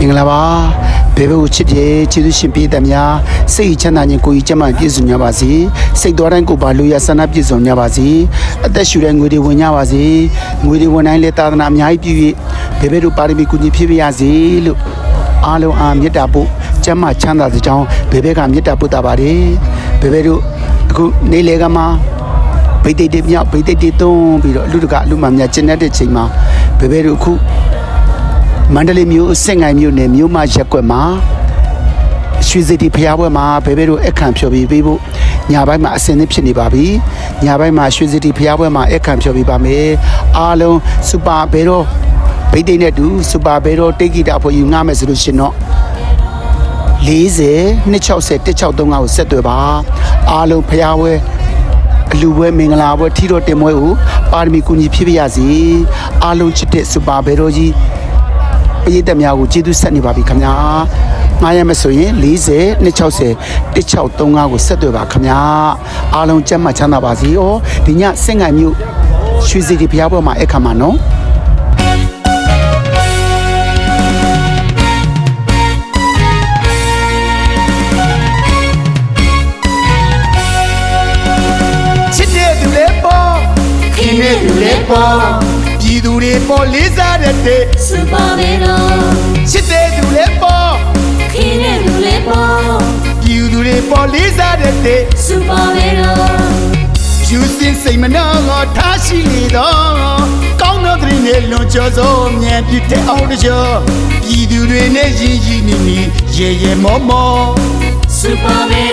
မင်္ဂလာပါဘေဘေကိုချစ်တယ်ကျေးဇူးရှင်ပြည်သက်များစိတ်ချမ်းသာခြင်းကိုယ်ကြီးကျမ်းမာပြည့်စုံကြပါစေစိတ်တော်တိုင်းကိုယ်ပါလို့ရဆန္ဒပြည့်စုံကြပါစေအသက်ရှူတဲ့ငွေတွေဝင်ကြပါစေငွေတွေဝင်တိုင်းလဲသာသနာအများကြီးပြည့်၍ဘေဘေတို့ပါရမီကူညီဖြစ်ပါရစေလို့အားလုံးအားမေတ္တာပို့ကျမ်းမာချမ်းသာစေကြောင်းဘေဘေကမေတ္တာပို့တာပါတယ်ဘေဘေတို့အခုနေလေကမှာဗိတ်တိတ်တိမြောက်ဗိတ်တိတ်တိသုံးပြီးတော့အလူတကအလူမများကျင်းတဲ့ချိန်မှာဘယ်ဘဲတို့အခု မန္တလေးမြို့စင်ငိုင်မြို့နယ်မြို့မရက်ကွက်မှာရွှေစတီဖျားပွဲမှာဘယ်ဘဲတို့အခန့်ဖြော်ပြီးပေးဖို့ညာဘက်မှာအစင်သစ်ဖြစ်နေပါပြီညာဘက်မှာရွှေစတီဖျားပွဲမှာအခန့်ဖြော်ပြီးပါမယ်အားလုံးစူပါဘဲတော့ဗိတ်တိတ်နဲ့တူစူပါဘဲတော့တိတ်ဂီတာဖို့ယူငားမယ်ဆိုလို့ရှင်တော့40 260 163ကိုဆက်သွယ်ပါအားလုံးဖျားပွဲအလူပွဲမင်္ဂလာပွဲထီတော်တင်ပွဲကိုပါရမီကူညီဖြစ်ပါရစေအားလုံးချစ်တဲ့စူပါဘဲတော်ကြီး ပရိသတ်များကိုကျေးဇူးဆက်နေပါပြီခင်ဗျာငားရမယ်ဆိုရင်40 260 163ကိုဆက်သွယ်ပါခင်ဗျာအားလုံးကြက်မှတ်ချမ်းသာပါစေဩဒီညစင်ငိုင်မြို့ရွှေစီတီဖျားပွဲမှာအခါမှာနော်ချစ်တဲ့သူလေးပေါ်ခင်တဲ့သူလေးပေါ်ပြည်သူ တွေပေါ်လေးစားတဲ့တဲ့စူပါမေရောချစ်တဲ့သူလေးပေါ်ခင်တဲ့သူလေးပေါ်ပြည်သူတွေပေါ်လေးစားတဲ့တဲ့စူပါမေရောယူစင်စိတ်မနှောငေါထားရှိလေတော့ကောင်းသောတရင်နဲ့လွန်ကျော်သောမြန်ပြတဲ့အောင်တကြောပြည်သူတွေနဲ့ရင်းရင်းနီနီရေရေမောမောစူပါမေ